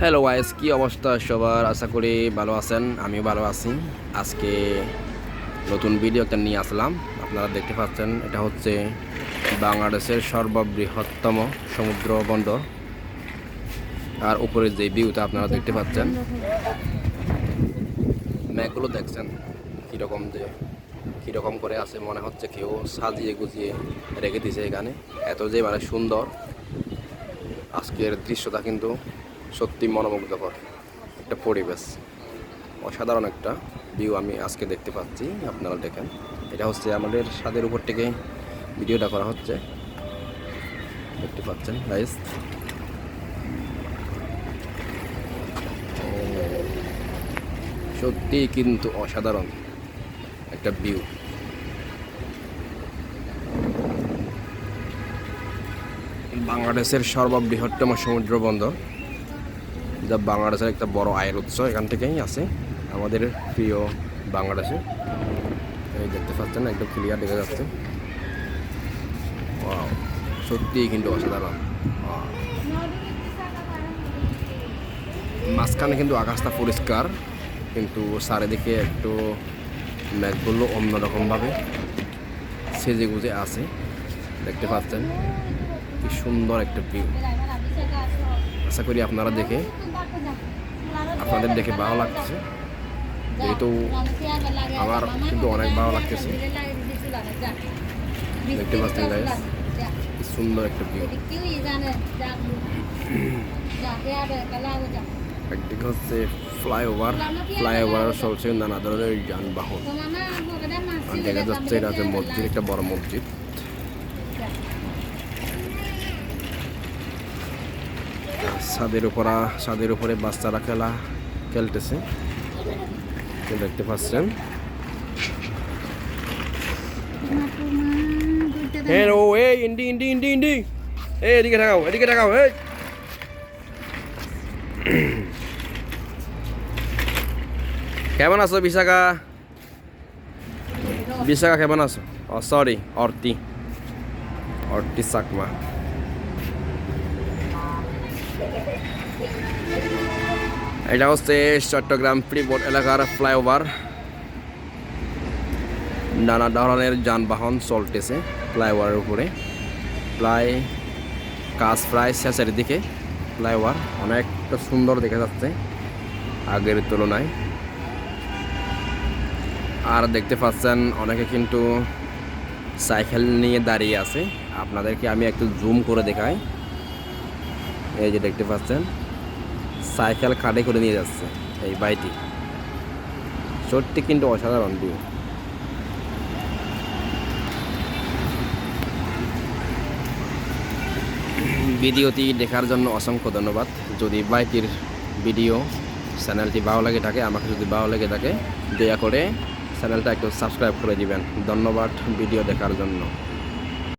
Hello wise কি অবস্থা সবার? আশা করি ভালো আছেন। আমিও ভালো আছি। আজকে নতুন ভিডিও একটা নিয়ে আসলাম। আপনারা দেখতে পাচ্ছেন, এটা হচ্ছে বাংলাদেশের সর্ববৃহত্তম সমুদ্র বন্দর। আর উপরে যে ভিউটা আপনারা দেখতে পাচ্ছেন ম্যাগুলো দেখছেন? কীরকম যে, কীরকম করে আছে, মনে হচ্ছে কেউ সাজিয়ে গুজিয়ে রেখে দিছে এখানে। এত যে মানে সুন্দর। আজকের দৃশ্যটা কিন্তু সত্যি মনোমুগ্ধকর একটা পরিবেশ। অসাধারণ একটা ভিউ আমি আজকে দেখতে পাচ্ছি, আপনারা দেখেন। এটা হচ্ছে আমাদের ছাদের উপর থেকে ভিডিওটা করা হচ্ছে। দেখতে পাচ্ছেন গাইস সত্যি কিন্তু অসাধারণ একটা ভিউ বাংলাদেশের সর্ববৃহত্তম সমুদ্র বন্দর। যা বাংলাদেশের একটা বড় আয়ের উৎস, এখান থেকেই আছে আমাদের প্রিয় বাংলাদেশে। এই দেখতে পাচ্ছেন, একদম ক্লিয়ার দেখা যাচ্ছে। সত্যিই কিন্তু অসাধারণ. মাঝখানে কিন্তু আকাশটা পরিষ্কার, কিন্তু চারিদিকে একটু মেঘগুলো অন্যরকমভাবে সেজে গুজে আছে। দেখতে পাচ্ছেন, কি সুন্দর একটা ভিউ আশা করি আপনারা দেখে আপনাদের দেখে ভালো লাগতেছে। যেহেতু আমার কিন্তু অনেক ভালো লাগতেছে। দেখতে পাচ্ছেন সুন্দর একটা ভিউ একদিকে হচ্ছে ফ্লাইওভার ফ্লাইওভার চলছে নানা ধরনের যানবাহন। দেখা যাচ্ছে এটা হচ্ছে মসজিদ, একটা বড় মসজিদ। ছাদের উপরা ছাদের উপরে বাচ্চারা খেলা খেলতেছে। দেখতে পাচ্ছেন। ইন্ডি ইন্ডি ইন্ডি ইন্ডি। এদিকে এদিকে কেমন আছো বিশাখা? বিশাখা কেমন আছো? সরি অর্তি। অর্তি চাকমা। এটা হচ্ছে চট্টগ্রাম ফ্রিবোর্ড এলাকার ফ্লাইওভার। নানা ধরনের যানবাহন চলতেছে ফ্লাইওভারের উপরে। প্রায় কাজ প্রায় শেষের দিকে। ফ্লাইওভার অনেকটা সুন্দর দেখা যাচ্ছে আগের তুলনায়। আর দেখতে পাচ্ছেন অনেকে কিন্তু সাইকেল নিয়ে দাঁড়িয়ে আছে। আপনাদেরকে আমি একটু জুম করে দেখাই। এই যে দেখতে পাচ্ছেন। সাইকেল কাটে করে নিয়ে যাচ্ছে এই বাইটি। সত্যি কিন্তু অসাধারণ ভিউ ভিডিওটি দেখার জন্য অসংখ্য ধন্যবাদ। যদি বাইটির ভিডিও চ্যানেলটি ভালো লাগে থাকে, আমাকে যদি ভালো লেগে থাকে, দয়া করে চ্যানেলটা একটু সাবস্ক্রাইব করে দিবেন। ধন্যবাদ ভিডিও দেখার জন্য।